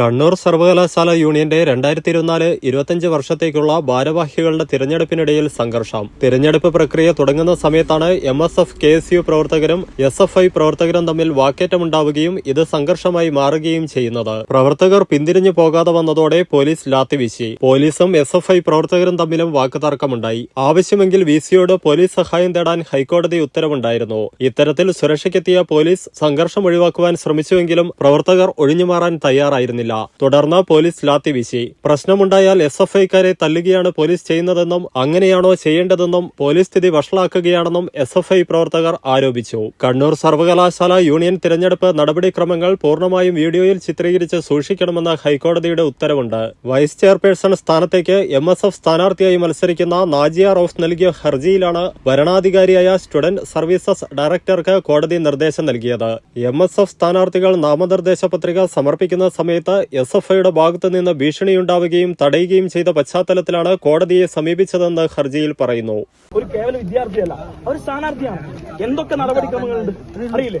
കണ്ണൂർ സർവകലാശാല യൂണിയന്റെ രണ്ടായിരത്തി ഇരുപത്തിനാല് ഇരുപത്തിയഞ്ച് വർഷത്തേക്കുള്ള ഭാരവാഹികളുടെ തിരഞ്ഞെടുപ്പിനിടയിൽ സംഘർഷം. തിരഞ്ഞെടുപ്പ് പ്രക്രിയ തുടങ്ങുന്ന സമയത്താണ് M S F K S U പ്രവർത്തകരും എസ് എഫ് ഐ പ്രവർത്തകരും തമ്മിൽ വാക്കേറ്റമുണ്ടാവുകയും ഇത് സംഘർഷമായി മാറുകയും ചെയ്യുന്നത്. പ്രവർത്തകർ പിന്തിരിഞ്ഞു പോകാതെ വന്നതോടെ പോലീസ് ലാത്തിവീശി. പോലീസും എസ് എഫ് ഐ പ്രവർത്തകരും തമ്മിലും വാക്കുതർക്കമുണ്ടായി. ആവശ്യമെങ്കിൽ വി സിയോട് പോലീസ് സഹായം തേടാൻ ഹൈക്കോടതി ഉത്തരവുണ്ടായിരുന്നു. ഇത്തരത്തിൽ സുരക്ഷയ്ക്കെത്തിയ പോലീസ് സംഘർഷം ഒഴിവാക്കുവാൻ ശ്രമിച്ചുവെങ്കിലും പ്രവർത്തകർ ഒഴിഞ്ഞുമാറാൻ തയ്യാറായിരുന്നില്ല. തുടർന്ന് പോലീസ് ലാത്തിവീശി പ്രശ്നമുണ്ടായാൽ എസ് എഫ് ഐക്കാരെ തല്ലുകയാണ് പോലീസ് ചെയ്യുന്നതെന്നും അങ്ങനെയാണോ ചെയ്യേണ്ടതെന്നും പോലീസ് സ്ഥിതി വഷളാക്കുകയാണെന്നും എസ് എഫ് ഐ പ്രവർത്തകർ ആരോപിച്ചു. കണ്ണൂർ സർവകലാശാല യൂണിയൻ തിരഞ്ഞെടുപ്പ് നടപടിക്രമങ്ങൾ പൂർണമായും വീഡിയോയിൽ ചിത്രീകരിച്ച് സൂക്ഷിക്കണമെന്ന ഹൈക്കോടതിയുടെ ഉത്തരവുണ്ട്. വൈസ് ചെയർപേഴ്സൺ സ്ഥാനത്തേക്ക് എം എസ് എഫ് സ്ഥാനാർത്ഥിയായി മത്സരിക്കുന്ന നാജിയ റൌഫ് നൽകിയ ഹർജിയിലാണ് ഭരണാധികാരിയായ സ്റ്റുഡന്റ് സർവീസസ് ഡയറക്ടർക്ക് കോടതി നിർദ്ദേശം നൽകിയത്. എം എസ് എഫ് സ്ഥാനാർത്ഥികൾ നാമനിർദ്ദേശ പത്രിക സമർപ്പിക്കുന്ന സമയത്ത് എസ് എഫ് ഐയുടെ ഭാഗത്തു നിന്ന് ഭീഷണിയുണ്ടാവുകയും തടയുകയും ചെയ്ത പശ്ചാത്തലത്തിലാണ് കോടതിയെ സമീപിച്ചതെന്ന് ഹർജിയിൽ പറയുന്നു. ഒരു കേവല വിദ്യാർത്ഥിയല്ല അവർ സ്ഥാനാർത്ഥിയാണ്. എന്തൊക്കെ നടപടിക്രമങ്ങളുണ്ട്? അറിയില്ലേ?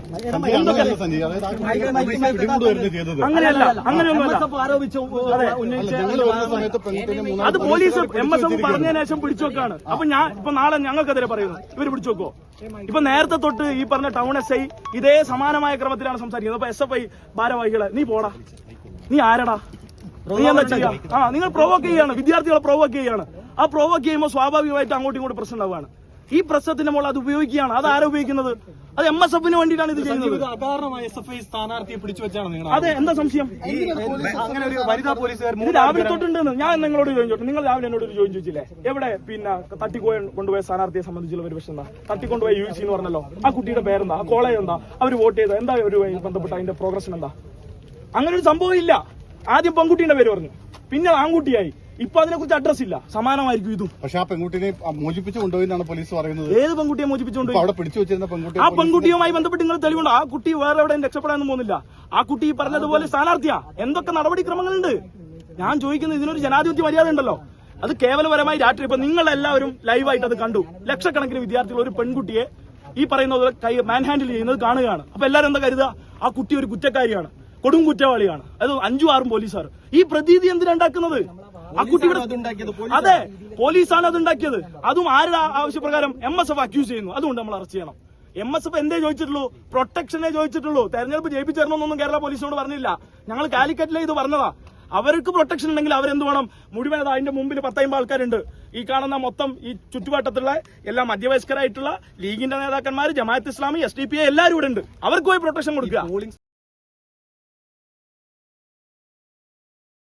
എന്തൊക്കെ അങ്ങനെയല്ല അങ്ങനെയൊന്നുമല്ല അതെ. സമയത്ത് പോലീസ് എം എസ് എഫ് പറഞ്ഞതിന് ശേഷം പിടിച്ചു വെക്കാണ് അപ്പൊ ഞാൻ ഇപ്പൊ നാളെ ഞങ്ങൾക്കെതിരെ പറയുന്നു. ഇവർ പിടിച്ചു വെക്കോ ഇപ്പൊ നേരത്തെ തൊട്ട് ഈ പറഞ്ഞ ടൗൺ എസ് ഐ ഇതേ സമാനമായ ക്രമത്തിലാണ് സംസാരിക്കുന്നത്. അപ്പൊ എസ് എഫ് ഐ ഭാരവാഹികളെ നീ പോടാ. നീ ആരടാ? നീ എന്താ ചെയ്യാ? ആ നിങ്ങൾ പ്രൊവോക്ക് ചെയ്യാണ്. വിദ്യാർത്ഥികളെ പ്രൊവോക്ക് ചെയ്യാണ്. ആ പ്രൊവോക്ക് ചെയ്യുമ്പോൾ സ്വാഭാവികമായിട്ട് അങ്ങോട്ടും ഇങ്ങോട്ട് പ്രശ്നം ഉണ്ടാവുകയാണ്. ഈ പ്രശ്നത്തിന്റെ മുകളിൽ അത് ഉപയോഗിക്കുകയാണ്. അത് ആരാ ഉപയോഗിക്കുന്നത്? അത് എം എസ് എഫിന് വേണ്ടിയിട്ടാണ് ഇത് ചെയ്യുന്നത്. അകാരണമായി എസ് എഫ് ഐ സ്ഥാനാർത്ഥിയെ പിടിച്ചു വെച്ചാണ് നിങ്ങൾ അതെ എന്താ സംശയം? അങ്ങനെ ഒരു വനിതാ പോലീസുകാർ രാവിലെ തൊട്ടുണ്ടെന്ന് ഞാൻ നിങ്ങളോട് ചോദിച്ചോട്ടെ? നിങ്ങൾ രാവിലെ എന്നോട് ഒരു ചോദ്യം ചോദിച്ചില്ലേ? എവിടെ? പിന്നെ തട്ടിക്കോ കൊണ്ടുപോയ സ്ഥാനാർത്ഥിയെ സംബന്ധിച്ചുള്ള ഒരു പ്രശ്നം എന്താ? തട്ടിക്കൊണ്ടുപോയ യു സി എന്ന് പറഞ്ഞല്ലോ. ആ കുട്ടിയുടെ പേരെന്താ? ആ കോളേജ് എന്താ? അവർ വോട്ട് ചെയ്ത? എന്താ ഒരു ബന്ധപ്പെട്ട അതിന്റെ പ്രോഗ്രഷൻ എന്താ? അങ്ങനെ ഒരു സംഭവം ഇല്ല. ആദ്യം പെൺകുട്ടിയുടെ പേര് പറഞ്ഞു. പിന്നെ ആൺകുട്ടിയായി. ഇപ്പൊ അതിനെ കുറിച്ച് അഡ്രസ് ഇല്ല. സമാനമായിരിക്കും ഇതും. പക്ഷെ ആ പെൺകുട്ടിനെ മോചിപ്പിച്ചു കൊണ്ടുപോയെന്നാണ് പോലീസ് പറയുന്നത്. ഏത് പെൺകുട്ടിയെ മോചിപ്പിച്ചുകൊണ്ട് അവിടെ പിടിച്ചു വെച്ചിരുന്ന പെൺകുട്ടി ആ പെൺകുട്ടിയുമായി ബന്ധപ്പെട്ട് നിങ്ങൾ തെളിവുണ്ട്? ആ കുട്ടി വേറെ എവിടെയും രക്ഷപ്പെടാനൊന്നും പോകുന്നില്ല. ആ കുട്ടി ഈ പറഞ്ഞതുപോലെ സ്ഥാനാർത്ഥിയാ. എന്തൊക്കെ നടപടിക്രമങ്ങളുണ്ട്? ഞാൻ ചോദിക്കുന്നത് ഇതിനൊരു ജനാധിപത്യ മര്യാദ ഉണ്ടല്ലോ. അത് കേവലപരമായി രാത്രി. ഇപ്പൊ നിങ്ങൾ എല്ലാവരും ലൈവായിട്ട് അത് കണ്ടു. ലക്ഷക്കണക്കിന് വിദ്യാർത്ഥികൾ ഒരു പെൺകുട്ടിയെ ഈ പറയുന്ന പോലെ കൈ മാൻ ഹാൻഡിൽ ചെയ്യുന്നത് കാണുകയാണ്. അപ്പൊ എല്ലാവരും എന്താ കരുതുക? ആ കുട്ടി ഒരു കുറ്റക്കാരിയാണ്. കൊടും കുറ്റവാളിയാണ്. അത് അഞ്ചും ആറും പോലീസുകാർ ഈ പ്രതീതി എന്തിനാ ഉണ്ടാക്കുന്നത്? ആ കുട്ടിയുടെ അതെ പോലീസാണ് അത് ഉണ്ടാക്കിയത്. അതും ആരുടെ ആവശ്യപ്രകാരം എം എസ് എഫ് അക്യൂസ് ചെയ്യുന്നു. അതുകൊണ്ട് നമ്മൾ അറസ്റ്റ് ചെയ്യണം. എം എസ് എഫ് എന്തേ ചോദിച്ചിട്ടുള്ളൂ? പ്രൊട്ടക്ഷനെ ചോദിച്ചിട്ടുള്ളൂ. തെരഞ്ഞെടുപ്പ് ജയിപ്പിച്ചേരണമെന്നൊന്നും കേരള പോലീസിനോട് പറഞ്ഞില്ല. ഞങ്ങൾ കാലിക്കറ്റിലെ ഇത് പറഞ്ഞതാ. അവർക്ക് പ്രൊട്ടക്ഷൻ ഉണ്ടെങ്കിൽ അവരെന്ത് വേണം? മുഴുവൻ അത് അതിന്റെ മുമ്പിൽ പത്തയമ്പ ആൾക്കാരുണ്ട്. ഈ കാണുന്ന മൊത്തം ഈ ചുറ്റുവട്ടത്തുള്ള എല്ലാ മധ്യവയസ്കരായിട്ടുള്ള ലീഗിന്റെ നേതാക്കന്മാർ Jamaat Islami S D P എല്ലാവരും ഇവിടെ ഉണ്ട്. അവർക്ക് പോയി പ്രൊട്ടക്ഷൻ കൊടുക്കുക.